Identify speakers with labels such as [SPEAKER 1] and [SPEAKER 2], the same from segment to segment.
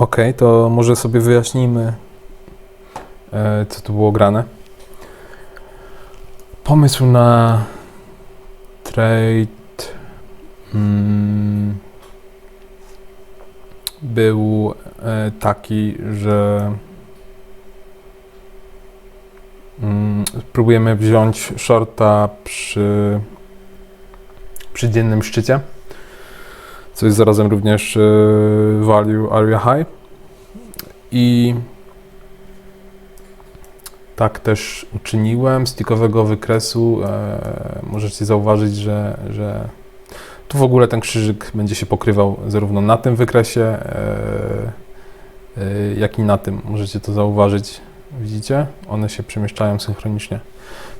[SPEAKER 1] Ok, to może sobie wyjaśnijmy, e, co tu było grane. Pomysł na trade mm, był e, taki, że mm, próbujemy wziąć shorta przy, przy dziennym szczycie, co jest zarazem również value area high i tak też uczyniłem. Z tikowego wykresu e, możecie zauważyć, że, że tu w ogóle ten krzyżyk będzie się pokrywał zarówno na tym wykresie, e, e, jak i na tym. Możecie to zauważyć. Widzicie? One się przemieszczają synchronicznie.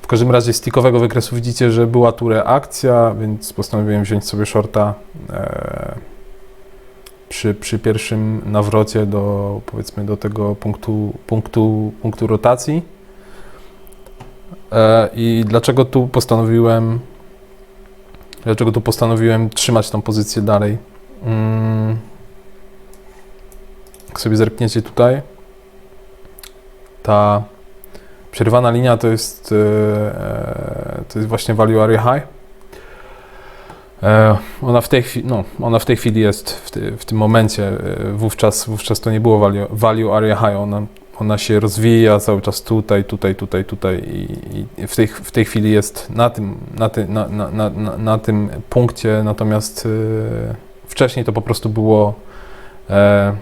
[SPEAKER 1] W każdym razie z tikowego wykresu widzicie, że była tu reakcja, więc postanowiłem wziąć sobie shorta e, przy, przy pierwszym nawrocie do powiedzmy do tego punktu, punktu, punktu rotacji. E, I dlaczego tu postanowiłem dlaczego tu postanowiłem trzymać tą pozycję dalej? Mm. Jak sobie zerkniecie tutaj, ta przerwana linia to jest, e, to jest właśnie value area high. E, Ona w tej chwili, no, ona w tej chwili jest w, ty, w tym momencie, e, wówczas, wówczas to nie było value, value area high, ona, ona się rozwija cały czas tutaj, tutaj, tutaj, tutaj i, i w, tej, w tej chwili jest na tym, na, ty, na, na, na, na, tym punkcie, natomiast e, wcześniej to po prostu było, e,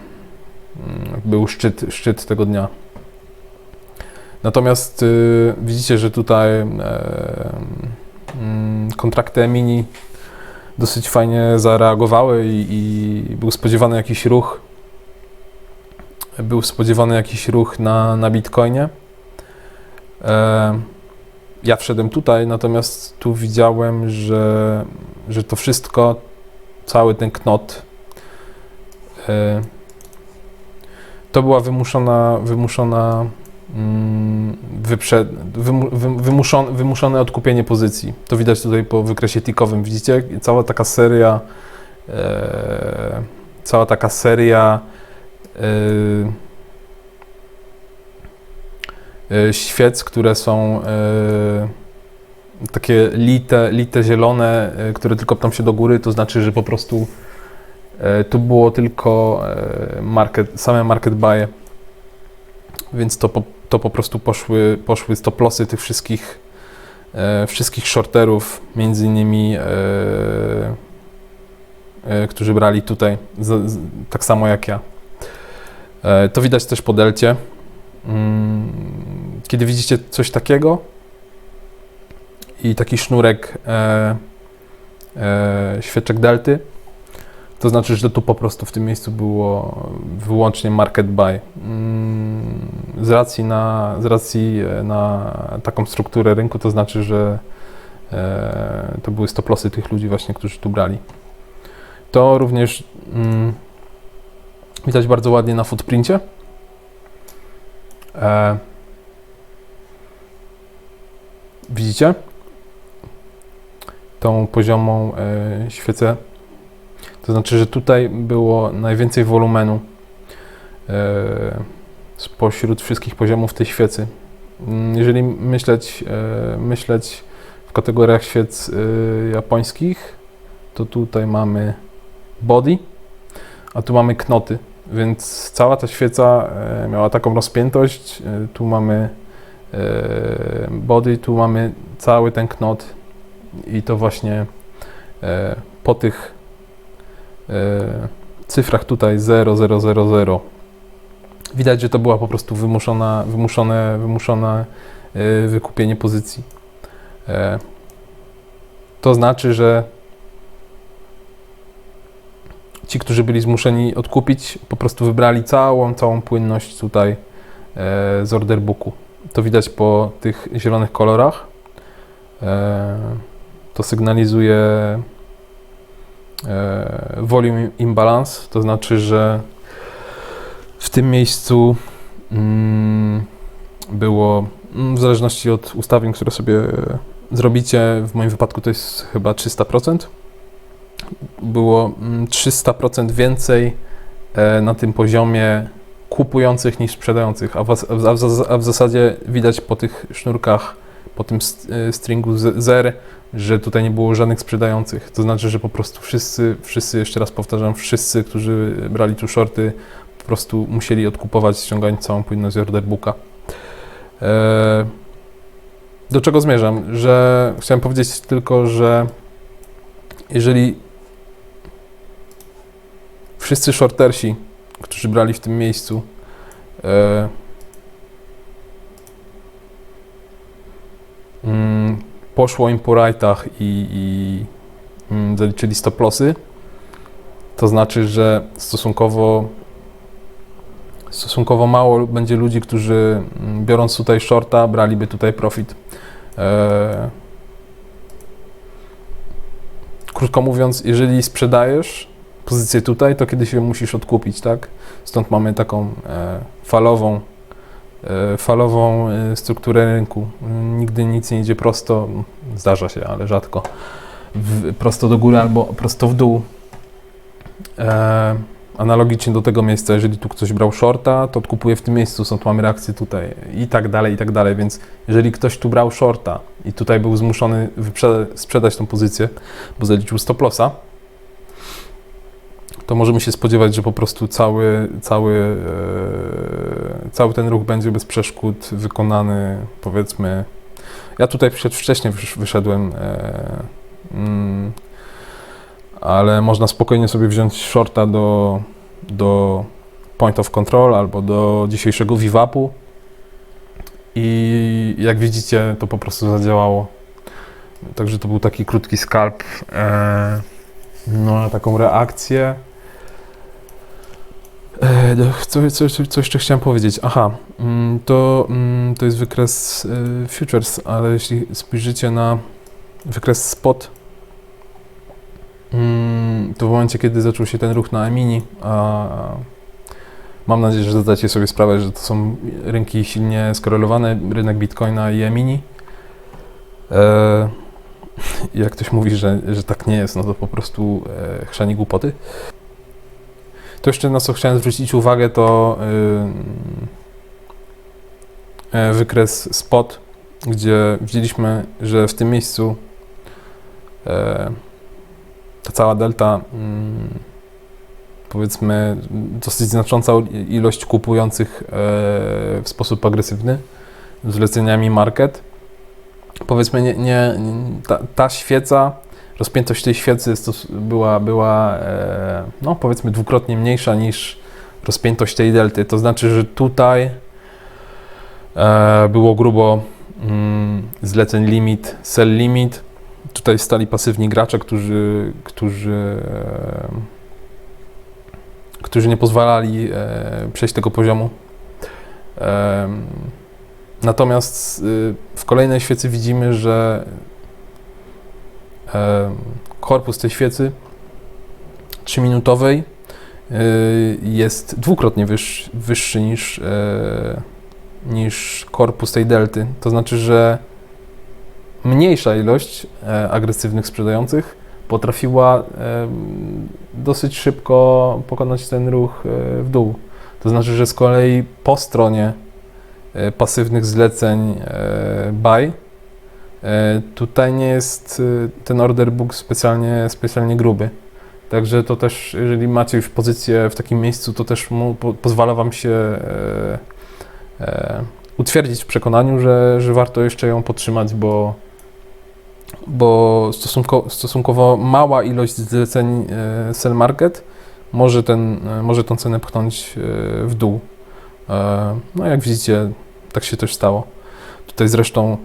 [SPEAKER 1] był szczyt, szczyt tego dnia. Natomiast y, widzicie, że tutaj e, mm, kontrakty mini dosyć fajnie zareagowały i, i był spodziewany jakiś ruch. Był spodziewany jakiś ruch na, na Bitcoinie. E, ja wszedłem tutaj, natomiast tu widziałem, że, że to wszystko, cały ten knot, e, to była wymuszona, wymuszona wy, wymuszone, wymuszone odkupienie pozycji. To widać tutaj po wykresie tikowym. Widzicie? Cała taka seria e, cała taka seria e, e, świec, które są e, takie lite, lite zielone, e, które tylko pną się do góry, to znaczy, że po prostu e, tu było tylko e, market, same market buy, więc to po, to po prostu poszły, poszły stop lossy tych wszystkich, e, wszystkich shorterów, między innymi e, e, którzy brali tutaj, z, z, tak samo jak ja. E, to widać też po delcie. Mm, Kiedy widzicie coś takiego i taki sznurek e, e, świeczek delty, to znaczy, że tu po prostu w tym miejscu było wyłącznie market buy. Z racji na, z racji e, na taką strukturę rynku, to znaczy, że e, to były stop lossy tych ludzi właśnie, którzy tu brali. To również mm, widać bardzo ładnie na footprincie. E, widzicie? Tą poziomą e, świecę to znaczy, że tutaj było najwięcej wolumenu e, spośród wszystkich poziomów tej świecy. Mm, Jeżeli myśleć, e, myśleć w kategoriach świec e, japońskich, to tutaj mamy body, a tu mamy knoty, więc cała ta świeca e, miała taką rozpiętość. Tu mamy body, tu mamy cały ten knot i to właśnie po tych cyfrach tutaj 0000 widać, że to była po prostu wymuszona, wymuszone, wymuszone e, wykupienie pozycji. E, To znaczy, że ci, którzy byli zmuszeni odkupić, po prostu wybrali całą, całą płynność tutaj e, z orderbooku. To widać po tych zielonych kolorach. E, To sygnalizuje volume imbalance, to znaczy, że w tym miejscu mm, było, mm, w zależności od ustawień, które sobie zrobicie, w moim wypadku to jest chyba 300%, było mm, 300% więcej e, na tym poziomie kupujących niż sprzedających, a w, zasadzie widać po tych sznurkach, po tym e, stringu zer, że tutaj nie było żadnych sprzedających. To znaczy, że po prostu wszyscy, wszyscy, jeszcze raz powtarzam, wszyscy, którzy brali tu shorty, po prostu musieli odkupować, ściągając całą płynność z orderbooka. E, do czego zmierzam? Że chciałem powiedzieć tylko, że jeżeli wszyscy shortersi, którzy brali w tym miejscu, e, mm, poszło im po rajtach i, i mm, zaliczyli stop lossy, to znaczy, że stosunkowo stosunkowo mało będzie ludzi, którzy mm, biorąc tutaj shorta, braliby tutaj profit. E, krótko mówiąc, jeżeli sprzedajesz pozycję tutaj, to kiedyś ją musisz odkupić, tak? Stąd mamy taką e, falową, e, falową strukturę rynku. Nigdy nic nie idzie prosto, zdarza się, ale rzadko, prosto do góry albo prosto w dół. Analogicznie do tego miejsca, jeżeli tu ktoś brał shorta, to odkupuje w tym miejscu, stąd mamy reakcję tutaj i tak dalej, i tak dalej, więc jeżeli ktoś tu brał shorta i tutaj był zmuszony sprzedać tą pozycję, bo zaliczył stop lossa, to możemy się spodziewać, że po prostu cały, cały, e, cały ten ruch będzie bez przeszkód wykonany, powiedzmy. Ja tutaj wcześniej wysz- wyszedłem, e, mm, ale można spokojnie sobie wziąć shorta do, do point of control albo do dzisiejszego VWAP-u i jak widzicie, to po prostu zadziałało. Także to był taki krótki skalp e, no, na taką reakcję. E, Co, co, co, jeszcze chciałem powiedzieć? Aha, mm, to, mm, to jest wykres e, futures, ale jeśli spojrzycie na wykres spot, to w momencie, kiedy zaczął się ten ruch na Emini, mam nadzieję, że zdajecie sobie sprawę, że to są rynki silnie skorelowane, rynek Bitcoina i Emini. E, jak ktoś mówi, że, że tak nie jest, no to po prostu e, chrzani głupoty. To jeszcze na co chciałem zwrócić uwagę, to e, wykres spot, gdzie widzieliśmy, że w tym miejscu e, cała delta, mm, powiedzmy, dosyć znacząca ilość kupujących e, w sposób agresywny zleceniami market. Powiedzmy, nie, nie, ta, ta świeca rozpiętość tej świecy była, była e, no powiedzmy dwukrotnie mniejsza niż rozpiętość tej delty. To znaczy, że tutaj e, było grubo mm, zleceń limit, sell limit. Tutaj stali pasywni gracze, którzy, którzy, e, którzy nie pozwalali e, przejść tego poziomu. Em, Natomiast w kolejnej świecy widzimy, że e, korpus tej świecy 3-minutowej y, jest dwukrotnie wyższy, wyższy niż, e, niż korpus tej delty. To znaczy, że mniejsza ilość e, agresywnych sprzedających potrafiła e, dosyć szybko pokonać ten ruch e, w dół. To znaczy, że z kolei po stronie pasywnych zleceń buy Tutaj nie jest ten order book specjalnie, specjalnie gruby. Także to też, jeżeli macie już pozycję w takim miejscu, to też mu, po, pozwala Wam się e, e, utwierdzić w przekonaniu, że, że warto jeszcze ją podtrzymać, bo, bo stosunko, stosunkowo mała ilość zleceń e, sell market może, ten, e, może tą cenę pchnąć e, w dół. No jak widzicie, tak się też stało. Tutaj zresztą